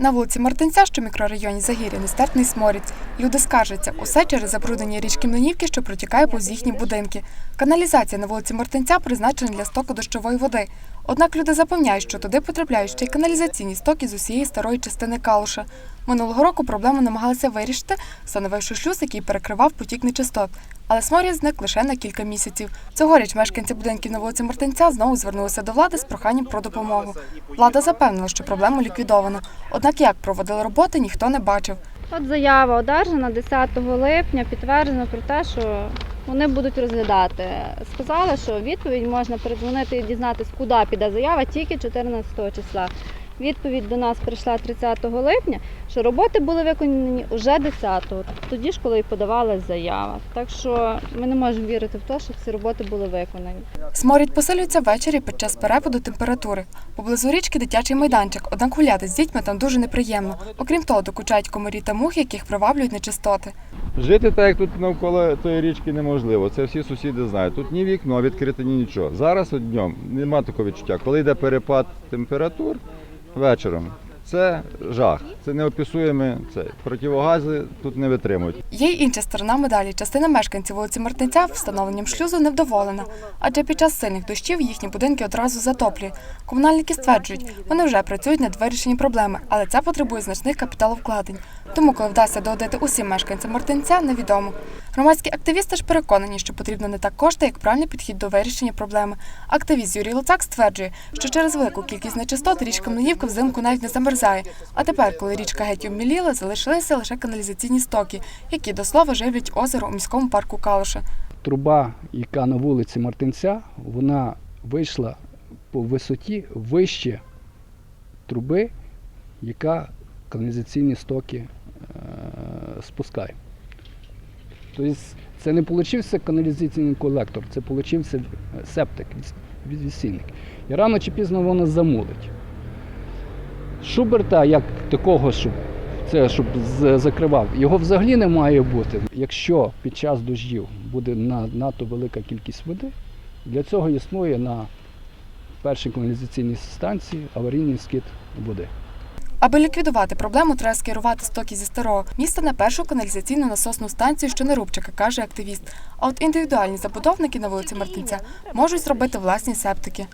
На вулиці Мартинця, що в мікрорайоні Загір'я, нестерпний сморід. Люди скаржаться, усе через забруднення річки Мнонівки, що протікає повз їхні будинки. Каналізація на вулиці Мартинця призначена для стоку дощової води. Однак люди запевняють, що туди потрапляють ще й каналізаційні стоки з усієї старої частини калуша. Минулого року проблему намагалися вирішити, встановивши шлюз, який перекривав потік нечистот. Але сморід зник лише на кілька місяців. Цьогоріч мешканці будинків на вулиці Мартинця знову звернулися до влади з проханням про допомогу. Влада запевнила, що проблему ліквідовано. Однак як проводили роботи, ніхто не бачив. От заява одержана 10 липня, підтверджено про те, що вони будуть розглядати. Сказали, що відповідь можна передзвонити і дізнатись, куди піде заява тільки 14 числа. Відповідь до нас прийшла 30 липня, що роботи були виконані вже 10-го, тоді ж, коли і подавалась заява. Так що ми не можемо вірити в те, що ці роботи були виконані. Сморід посилюється ввечері під час перепаду температури. Поблизу річки дитячий майданчик, однак гуляти з дітьми там дуже неприємно. Окрім того, докучають комарі та мухи, яких приваблюють нечистоти. Жити так, як тут навколо тої річки неможливо. Це всі сусіди знають. Тут ні вікно відкрите, ні нічого. Зараз от днем нема такого відчуття. Коли йде перепад температур вечором, це жах. Неописуємо. Це противогази тут не витримують. Є й інша сторона медалі. Частина мешканців вулиці Мартинця встановленням шлюзу невдоволена, адже під час сильних дощів їхні будинки одразу затоплює. Комунальники стверджують, вони вже працюють над вирішенням проблеми, але це потребує значних капіталовкладень. Тому, коли вдасться догодити усім мешканцям Мартинця, невідомо. Громадські активісти ж переконані, що потрібно не так кошти, як правильний підхід до вирішення проблеми. Активіст Юрій Луцак стверджує, що через велику кількість нечистот річка Млинівка взимку навіть не замерзає. А тепер, коли річка геть обміліла, залишилися лише каналізаційні стоки, які до слова живлять озеро у міському парку Калуша. труба, яка на вулиці Мартинця, вона вийшла по висоті вище труби, яка каналізаційні стоки е, спускає. Тобто це не получився каналізаційний колектор, це получився септик, від- відсільник. І рано чи пізно воно замулить. Шуберта, як такого, щоб це щоб закривав, його взагалі не має бути. Якщо під час дощів буде надто велика кількість води, для цього існує на першій каналізаційній станції аварійний скид води. Аби ліквідувати проблему, треба скерувати стоки зі старого міста на першу каналізаційну насосну станцію, що не Рубчика, каже активіст. А от індивідуальні забудовники на вулиці Мартинця можуть зробити власні септики.